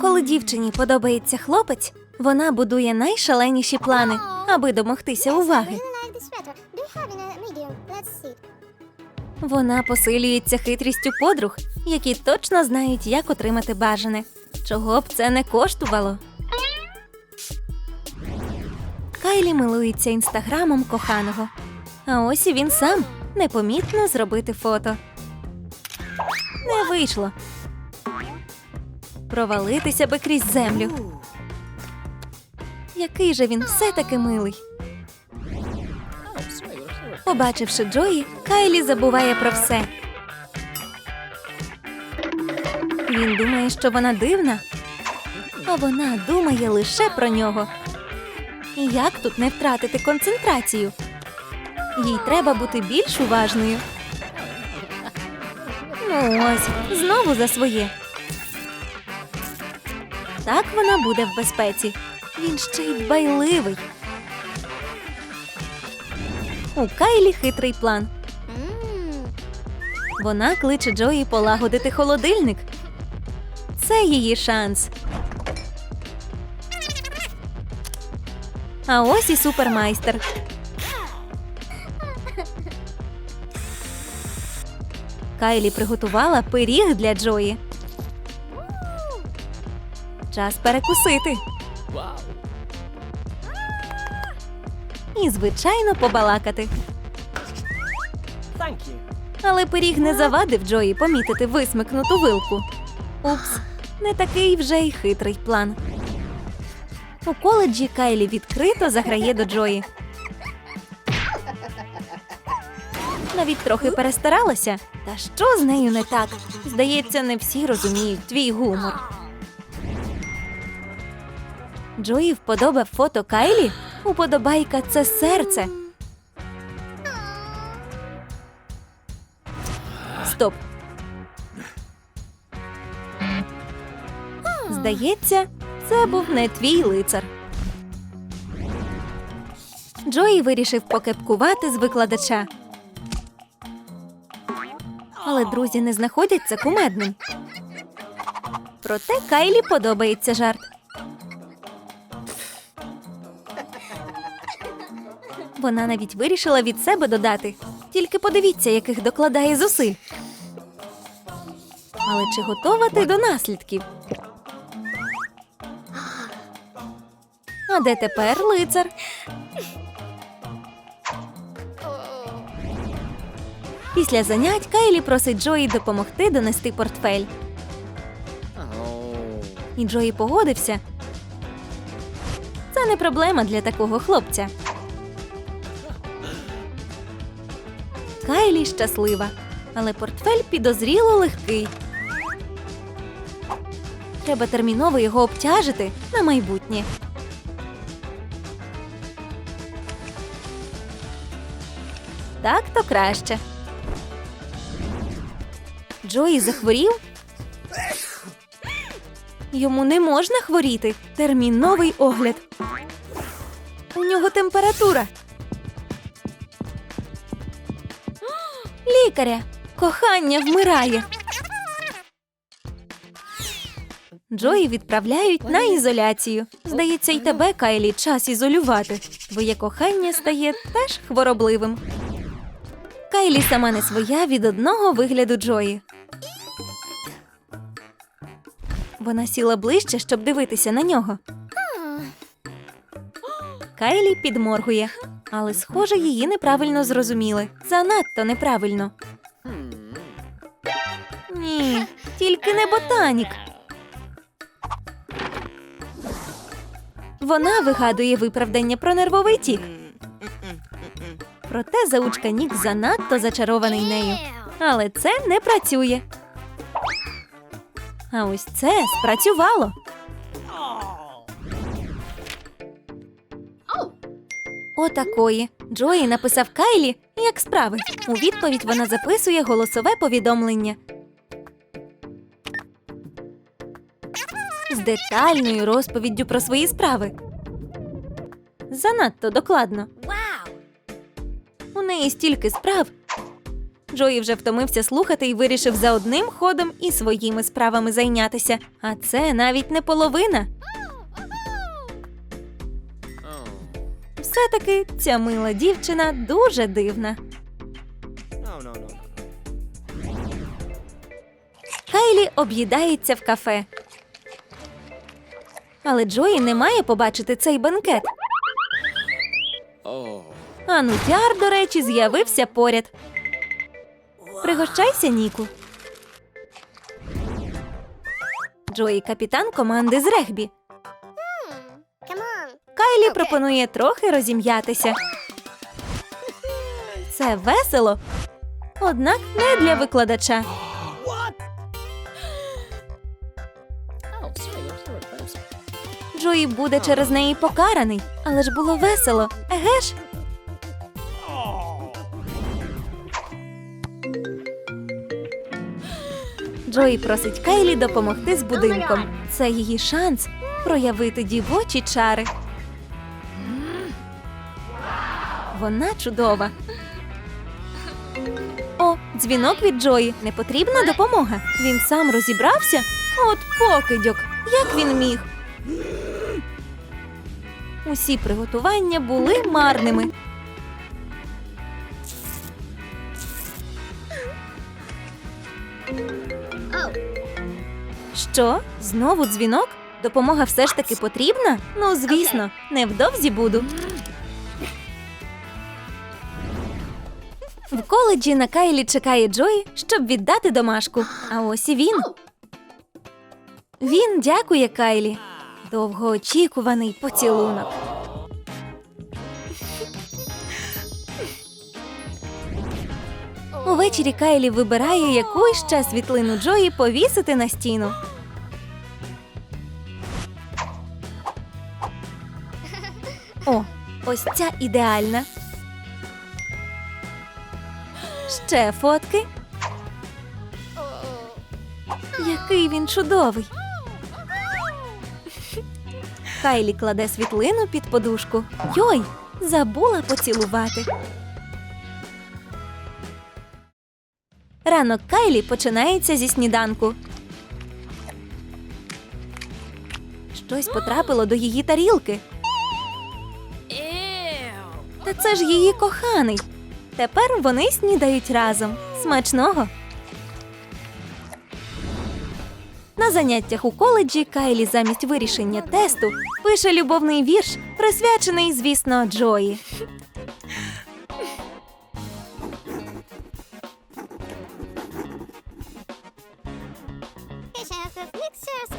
Коли дівчині подобається хлопець, вона будує найшаленіші плани, аби домогтися уваги. Вона посилюється хитрістю подруг, які точно знають, як отримати бажане. Чого б це не коштувало. Кайлі милується інстаграмом коханого. А ось і він сам непомітно зробити фото. Не вийшло. Провалитися би крізь землю. Який же він все-таки милий. Побачивши Джої, Кайлі забуває про все. Він думає, що вона дивна, а вона думає лише про нього. Як тут не втратити концентрацію? Їй треба бути більш уважною. Ну ось, знову за своє. Так вона буде в безпеці. Він ще й дбайливий. У Кайлі хитрий план. Вона кличе Джої полагодити холодильник. Це її шанс. А ось і супермайстер. Кайлі приготувала пиріг для Джої. Час перекусити. І, звичайно, побалакати. Але пиріг не завадив Джої помітити висмикнуту вилку. Упс, не такий вже й хитрий план. У коледжі Кайлі відкрито заграє до Джої. Навіть трохи перестаралася. Та що з нею не так? Здається, не всі розуміють твій гумор. Джої вподобав фото Кайлі. Уподобайка це серце. Стоп. Здається, це був не твій лицар. Джої вирішив покепкувати з викладача. Але друзі не знаходять це кумедним. Проте Кайлі подобається жарт. Вона навіть вирішила від себе додати. Тільки подивіться, яких докладає зусиль. Але чи готова ти до наслідків? А де тепер лицар? Після занять Кайлі просить Джої допомогти донести портфель. І Джої погодився. Це не проблема для такого хлопця. Кайлі щаслива, але портфель підозріло легкий. Треба терміново його обтяжити на майбутнє. Так то краще. Джої захворів? Йому не можна хворіти. Терміновий огляд. У нього температура. Лікаря, кохання вмирає. Джої відправляють на ізоляцію. Здається, й тебе, Кайлі, час ізолювати. Твоє кохання стає теж хворобливим. Кайлі сама не своя від одного вигляду Джої. Вона сіла ближче, щоб дивитися на нього. Кайлі підморгує, але, схоже, її неправильно зрозуміли. Занадто неправильно. Ні, тільки не ботанік. Вона вигадує виправдання про нервовий тік. Проте заучка Нік занадто зачарований нею. Але це не працює. А ось це спрацювало. Отакої. Джої написав Кайлі, як справи. У відповідь вона записує голосове повідомлення. З детальною розповіддю про свої справи. Занадто докладно. Wow. У неї стільки справ. Джої вже втомився слухати і вирішив за одним ходом і своїми справами зайнятися. А це навіть не половина. Все-таки ця мила дівчина дуже дивна. Кайлі об'їдається в кафе. Але Джої не має побачити цей бенкет. Oh. А нутяр, до речі, з'явився поряд. Пригощайся, Ніку. Джої капітан команди з регбі. Кайлі пропонує трохи розім'ятися. Це весело, однак не для викладача. Джої буде через неї покараний, але ж було весело, еге ж? Джої просить Кайлі допомогти з будинком. Це її шанс проявити дівочі чари. Вона чудова. О, дзвінок від Джої. Не потрібна допомога. Він сам розібрався. От покидьок. Як він міг? Усі приготування були марними. Що? Знову дзвінок? Допомога все ж таки потрібна? Ну, звісно, невдовзі буду. В коледжі на Кайлі чекає Джой, щоб віддати домашку. А ось і він. Він дякує Кайлі. Довгоочікуваний поцілунок. Увечері Кайлі вибирає, яку ще світлину Джої повісити на стіну. О, ось ця ідеальна. Ще фотки. Який він чудовий. Кайлі кладе світлину під подушку. Йой, забула поцілувати. Ранок Кайлі починається зі сніданку. Щось потрапило до її тарілки. Та це ж її коханий. Тепер вони снідають разом. Смачного. На заняттях у коледжі Кайлі замість вирішення тесту пише любовний вірш, присвячений, звісно, Джої.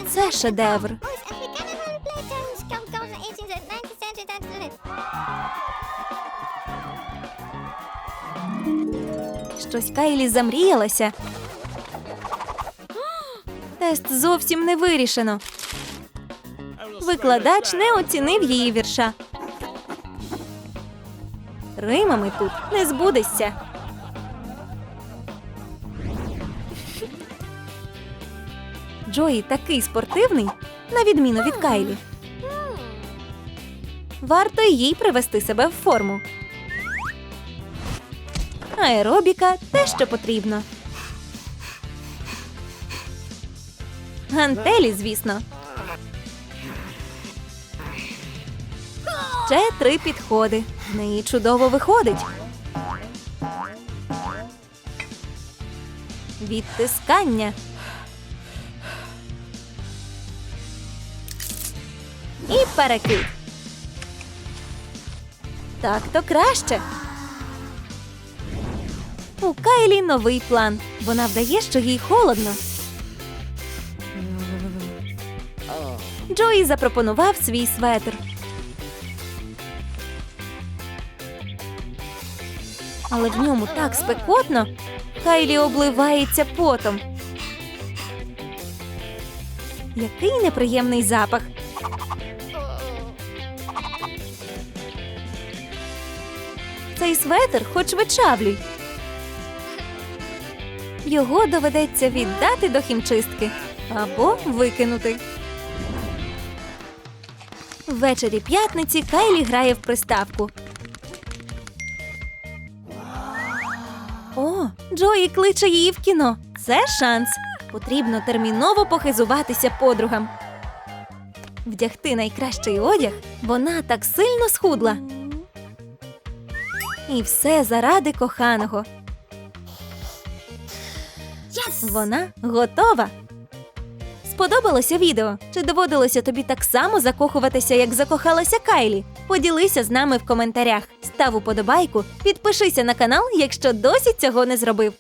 Це шедевр. Щось Кайлі замріялася. Тест зовсім не вирішено. Викладач не оцінив її вірша. Римами тут не збудешся. Джої такий спортивний, на відміну від Кайлі. Варто їй привести себе в форму. Аеробіка те, що потрібно. Гантелі, звісно. Ще три підходи. В неї чудово виходить. Відтискання. І перекид. Так то краще. У Кайлі новий план. Вона вдає, що їй холодно. Джої запропонував свій светр. Але в ньому так спекотно. Кайлі обливається потом. Який неприємний запах. Цей светр хоч вичавлюй. Його доведеться віддати до хімчистки або викинути. Ввечері п'ятниці Кайлі грає в приставку. О, Джої кличе її в кіно. Це шанс. Потрібно терміново похизуватися подругам. Вдягти найкращий одяг вона так сильно схудла. І все заради коханого. Вона готова. Сподобалося відео? Чи доводилося тобі так само закохуватися, як закохалася Кайлі? Поділися з нами в коментарях. Став уподобайку, підпишися на канал, якщо досі цього не зробив.